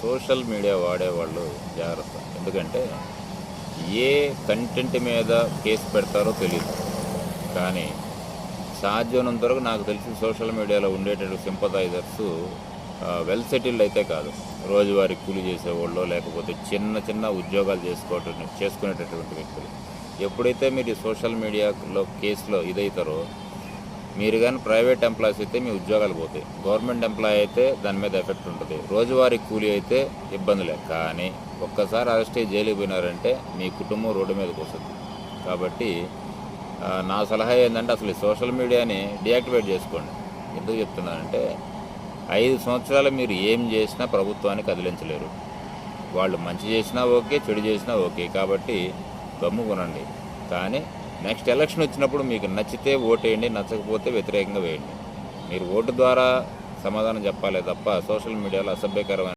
Social media వాడేవాళ్ళు జాగ్రత్త. ఎందుకంటే ఏ కంటెంట్ మీద కేసు పెడతారో తెలియదు కానీ సాధ్యమైనంత వరకు నాకు తెలిసి సోషల్ మీడియాలో ఉండేటటువంటి సింపథైజర్స్ వెల్ సెటిల్డ్ అయితే కాదు. రోజువారీ కూలి చేసేవాళ్ళు లేకపోతే చిన్న చిన్న ఉద్యోగాలు చేసుకోవటం చేసుకునేటటువంటి వ్యక్తులు. ఎప్పుడైతే మీరు సోషల్ మీడియాలో కేసులో ఇదవుతారో మీరు కానీ ప్రైవేట్ ఎంప్లాయీస్ అయితే మీ ఉద్యోగాలు పోతాయి. గవర్నమెంట్ ఎంప్లాయీ అయితే దాని మీద ఎఫెక్ట్ ఉంటుంది. రోజువారీ కూలీ అయితే ఇబ్బందులే కానీ ఒక్కసారి అరెస్ట్ అయ్యి జైలుకి పోయినారంటే మీ కుటుంబం రోడ్డు మీదకి వస్తుంది. కాబట్టి నా సలహా ఏంటంటే అసలు ఈ సోషల్ మీడియాని డియాక్టివేట్ చేసుకోండి. ఎందుకు చెప్తున్నానంటే ఐదు సంవత్సరాలు మీరు ఏం చేసినా ప్రభుత్వాన్ని కదిలించలేరు. వాళ్ళు మంచి చేసినా ఓకే చెడు చేసినా ఓకే. కాబట్టి గమ్ము కొనండి కానీ నెక్స్ట్ ఎలక్షన్ వచ్చినప్పుడు మీకు నచ్చితే ఓటేయండి నచ్చకపోతే వ్యతిరేకంగా వేయండి. మీరు ఓటు ద్వారా సమాధానం చెప్పాలి తప్ప సోషల్ మీడియాలో అసభ్యకరమైన